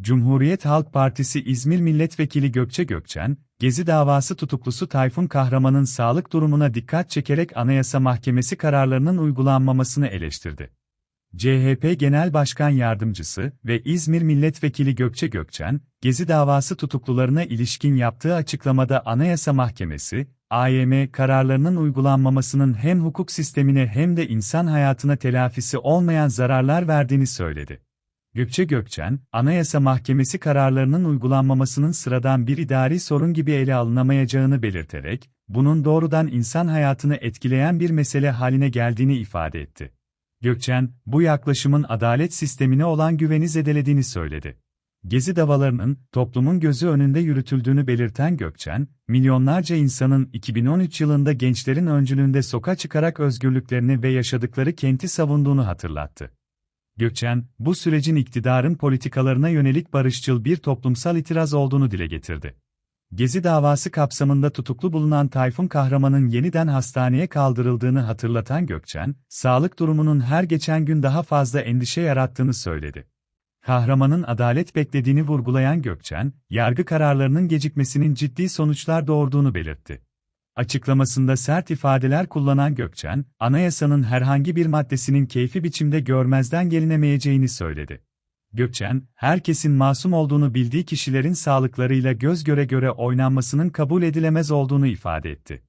Cumhuriyet Halk Partisi İzmir Milletvekili Gökçe Gökçen, Gezi davası tutuklusu Tayfun Kahraman'ın sağlık durumuna dikkat çekerek Anayasa Mahkemesi kararlarının uygulanmamasını eleştirdi. CHP Genel Başkan Yardımcısı ve İzmir Milletvekili Gökçe Gökçen, Gezi davası tutuklularına ilişkin yaptığı açıklamada Anayasa Mahkemesi, AYM kararlarının uygulanmamasının hem hukuk sistemine hem de insan hayatına telafisi olmayan zararlar verdiğini söyledi. Gökçe Gökçen, Anayasa Mahkemesi kararlarının uygulanmamasının sıradan bir idari sorun gibi ele alınamayacağını belirterek, bunun doğrudan insan hayatını etkileyen bir mesele haline geldiğini ifade etti. Gökçen, bu yaklaşımın adalet sistemine olan güveni zedelediğini söyledi. Gezi davalarının toplumun gözü önünde yürütüldüğünü belirten Gökçen, milyonlarca insanın 2013 yılında gençlerin öncülüğünde sokağa çıkarak özgürlüklerini ve yaşadıkları kenti savunduğunu hatırlattı. Gökçen, bu sürecin iktidarın politikalarına yönelik barışçıl bir toplumsal itiraz olduğunu dile getirdi. Gezi davası kapsamında tutuklu bulunan Tayfun Kahraman'ın yeniden hastaneye kaldırıldığını hatırlatan Gökçen, sağlık durumunun her geçen gün daha fazla endişe yarattığını söyledi. Kahraman'ın adalet beklediğini vurgulayan Gökçen, yargı kararlarının gecikmesinin ciddi sonuçlar doğurduğunu belirtti. Açıklamasında sert ifadeler kullanan Gökçen, anayasanın herhangi bir maddesinin keyfi biçimde görmezden gelinemeyeceğini söyledi. Gökçen, herkesin masum olduğunu bildiği kişilerin sağlıklarıyla göz göre göre oynanmasının kabul edilemez olduğunu ifade etti.